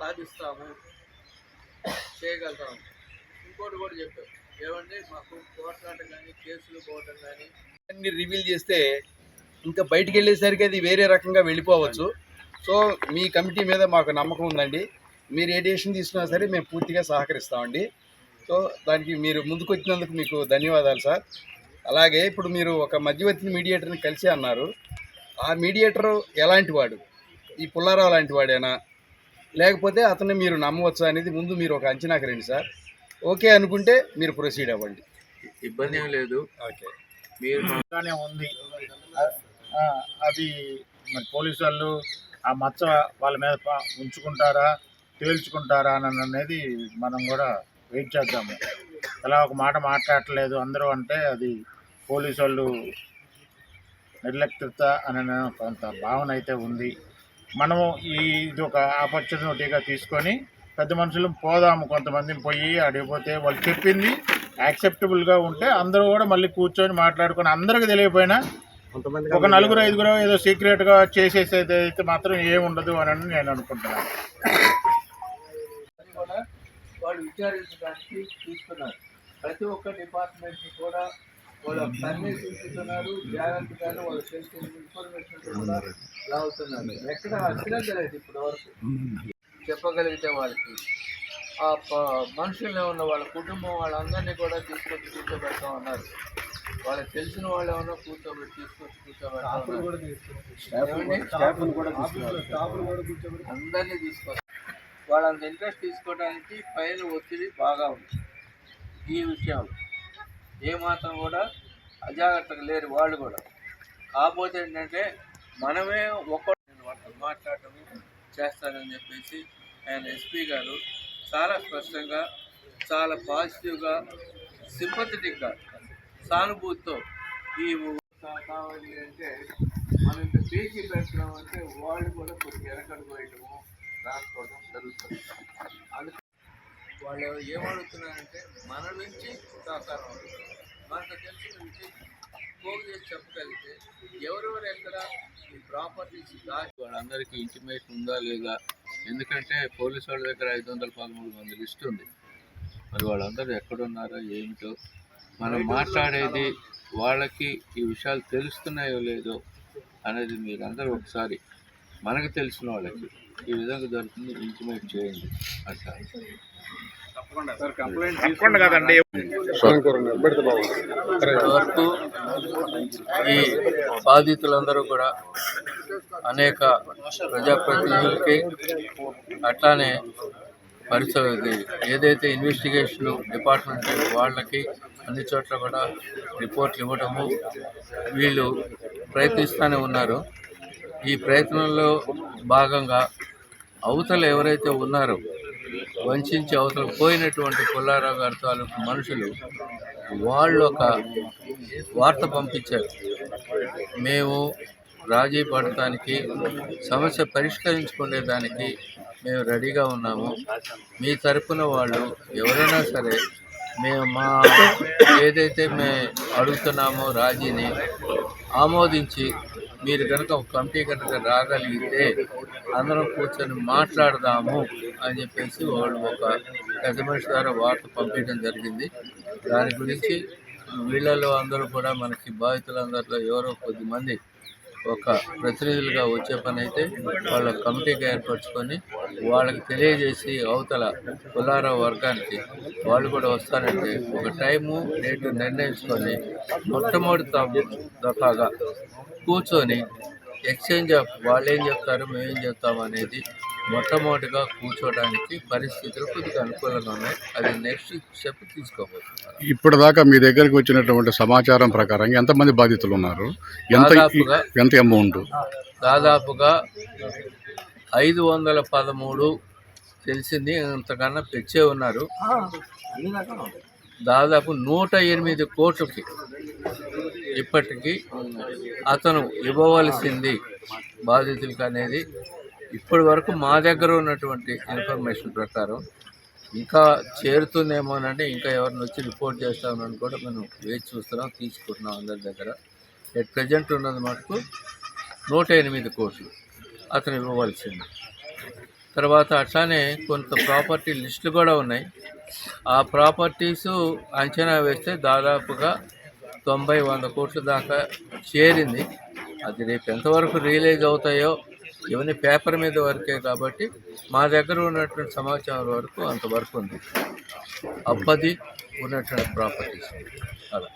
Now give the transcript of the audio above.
సాధిస్తాము. చేయగలుగుతాము. ఇంకోటి కూడా చెప్పారు. ఏమంటే మాకు పోట్లాట కానీ కేసులు పోవటం కానీ అన్ని రివీల్ చేస్తే ఇంకా బయటికి వెళ్ళేసరికి అది వేరే రకంగా వెళ్ళిపోవచ్చు. సో మీ కమిటీ మీద మాకు నమ్మకం ఉందండి. మీరు ఏ డెసిషన్ తీసుకున్నా సరే మేము పూర్తిగా సహకరిస్తామండి. సో దానికి మీరు ముందుకు వచ్చినందుకు మీకు ధన్యవాదాలు సార్. అలాగే ఇప్పుడు మీరు ఒక మధ్యవర్తి మీడియేటర్ని కలిసి అన్నారు. ఆ మీడియేటర్ ఎలాంటి వాడు? ఈ పుల్లారావు లాంటి వాడేనా? లేకపోతే అతన్ని మీరు నమ్మవచ్చు అనేది ముందు మీరు ఒక అంచనాకి రండి సార్. ఓకే అనుకుంటే మీరు ప్రొసీడ్ అవ్వండి. ఇబ్బంది ఏం లేదు. ఓకే. మీరు ఉంది. అది మరి పోలీసు వాళ్ళు ఆ మచ్చ వాళ్ళ మీద ఉంచుకుంటారా తేల్చుకుంటారా అని అనేది మనం కూడా వెయిట్ చేద్దాము. అలా ఒక మాట మాట్లాడట్లేదు అందరూ అంటే అది పోలీసు వాళ్ళు నిర్లక్ష్యత అనే కొంత భావన అయితే ఉంది. మనము ఈ ఇది ఒక ఆపర్చునిటీగా తీసుకొని పెద్ద మనుషులు పోదాము కొంతమందిని పోయి అడిగిపోతే వాళ్ళు చెప్పింది యాక్సెప్టబుల్గా ఉంటే అందరూ కూడా మళ్ళీ కూర్చొని మాట్లాడుకొని అందరికి తెలియపోయినా ఒక నలుగురు ఐదుగురు ఏదో సీక్రెట్గా చేసేసేది అయితే మాత్రం ఏముండదు అని నేను అనుకుంటున్నాను. వాళ్ళు విచారించడానికి చూస్తున్నారు ప్రతి ఒక్క డిపార్ట్మెంట్ కూడా వాళ్ళు వాళ్ళు తెలిసిన ఇన్ఫర్మేషన్ కూడా లాగుతున్నారు ఎక్కడ ఇప్పటి వరకు చెప్పగలిగితే వాళ్ళకి. ఆ మనుషుల్లో ఉన్న వాళ్ళ కుటుంబం వాళ్ళందరినీ కూడా తీసుకొచ్చి కూర్చోబెడతా ఉన్నారు వాళ్ళకి తెలిసిన వాళ్ళు ఏమన్నా కూర్చోబెట్టి తీసుకొచ్చి ఏమండి? అందరినీ తీసుకొస్తారు. వాళ్ళంత ఇంట్రెస్ట్ తీసుకోవడానికి పైన ఒత్తిడి బాగా ఉంది. ఈ విషయంలో. ఏమాత్రం కూడా అజాగ్రత్తగా లేరు వాళ్ళు కూడా. కాకపోతే ఏంటంటే మనమే ఒక్క వాళ్ళతో మాట్లాడటం చేస్తారని చెప్పేసి ఆయన ఎస్పీ గారు చాలా స్పష్టంగా చాలా పాజిటివ్గా సింపథెటిక్గా సానుభూతితో ఈ కావాలి అంటే మనం ఇంత పేచి పెట్టడం అంటే వాళ్ళు కూడా కొద్దిగా వెనకడుగు వేయటము రాసుకోవడం జరుగుతుంది. అందుకే వాళ్ళు ఏమడుగుతున్నారంటే మన నుంచి సహకారం మనకు తెలిసిన విషయం పోగు చేసి చెప్పగలిగితే ఎవరెవరు ఎక్కడ ఈ ప్రాపర్టీస్ దాచి వాళ్ళందరికీ ఇంటిమేషన్ ఉందా లేదా? ఎందుకంటే పోలీసు వాళ్ళ దగ్గర ఐదు వందల పదమూడు మంది లిస్ట్ ఉంది. మరి వాళ్ళందరూ ఎక్కడున్నారో ఏమిటో? మనం మాట్లాడేది వాళ్ళకి ఈ విషయాలు తెలుస్తున్నాయో లేదో అనేది మీరందరూ ఒకసారి మనకు తెలిసిన వాళ్ళకి ఈ విధంగా జరుగుతుంది ఇంటిమేట్ చేయండి అట్లా తప్పకుండా కదండి. వరకు ఈ బాధితులందరూ కూడా అనేక ప్రజాప్రతినిధులకి అట్లానే పరిసర ఏదైతే ఇన్వెస్టిగేషన్ డిపార్ట్మెంట్ వాళ్ళకి అన్ని చోట్ల కూడా రిపోర్ట్లు ఇవ్వడము వీళ్ళు ప్రయత్నిస్తూనే ఉన్నారు. ఈ ప్రయత్నంలో భాగంగా అవతల ఎవరైతే ఉన్నారో వంచించి అవతల పోయినటువంటి పుల్లారావు గారి తాలూకు మనుషులు వాళ్ళు ఒక వార్త పంపించారు. మేము రాజీ పడటానికి సమస్య పరిష్కరించుకునే దానికి మేము రెడీగా ఉన్నాము. మీ తరపున వాళ్ళు ఎవరైనా సరే మేము మా ఏదైతే మేము అడుగుతున్నామో రాజీని ఆమోదించి మీరు కనుక ఒక కమిటీ కనుక రాగలిగితే అందరం కూర్చొని మాట్లాడదాము అని చెప్పేసి వాళ్ళు ఒక పెద్ద మనిషి ద్వారా వార్త పంపించడం జరిగింది. దాని గురించి వీళ్ళలో అందరూ కూడా మనకి బాధితులందరిలో ఎవరో కొద్దిమంది ఒక ప్రతినిధులుగా వచ్చే పని అయితే వాళ్ళ కమిటీగా ఏర్పరచుకొని వాళ్ళకి తెలియజేసి అవతల కులార వర్గానికి వాళ్ళు కూడా వస్తారంటే ఒక టైము డేటు నిర్ణయించుకొని మొట్టమొదటి దఫాగా కూర్చొని ఎక్స్చేంజ్ ఆఫ్ వాళ్ళు ఏం చెప్తారు మేమేం చెప్తాము అనేది మొట్టమొదటిగా కూర్చోవడానికి పరిస్థితులు కొద్దిగా అనుకూలంగా ఉన్నాయి. అది నెక్స్ట్ స్టెప్ తీసుకోబోతున్నారు. ఇప్పటిదాకా మీ దగ్గరికి వచ్చినటువంటి సమాచారం ప్రకారం ఎంతమంది బాధితులు ఉన్నారు? ఎంత ఎంత అమౌంట్? దాదాపుగా ఐదు వందల పదమూడు తెలిసింది అంతకన్నా పెంచే ఉన్నారు. దాదాపు నూట ఎనిమిది కోట్లకి ఇప్పటికీ అతను ఇవ్వవలసింది బాధితులకి అనేది ఇప్పటి వరకు మా దగ్గర ఉన్నటువంటి ఇన్ఫర్మేషన్ ప్రకారం ఇంకా చేరుతుందేమోనంటే ఇంకా ఎవరిని వచ్చి రిపోర్ట్ చేస్తామని కూడా మనం వేచి చూస్తున్నాం తీసుకుంటున్నాం అందరి దగ్గర. ఎట్ ప్రజెంట్ ఉన్నది మటుకు నూట ఎనిమిది కోట్లు అతను ఇవ్వవలసింది. తర్వాత అట్లానే కొంత ప్రాపర్టీ లిస్టులు కూడా ఉన్నాయి. ఆ ప్రాపర్టీస్ అంచనా వేస్తే దాదాపుగా తొంభై వంద కోట్ల దాకా చేరింది. అది రేపు ఎంతవరకు రియలైజ్ అవుతాయో ఇవన్నీ పేపర్ మీద వరకే కాబట్టి మా దగ్గర ఉన్నటువంటి సమాచారం వరకు అంతవరకు ఉంది. అప్పది ఉన్నటువంటి ప్రాపర్టీస్. అలా.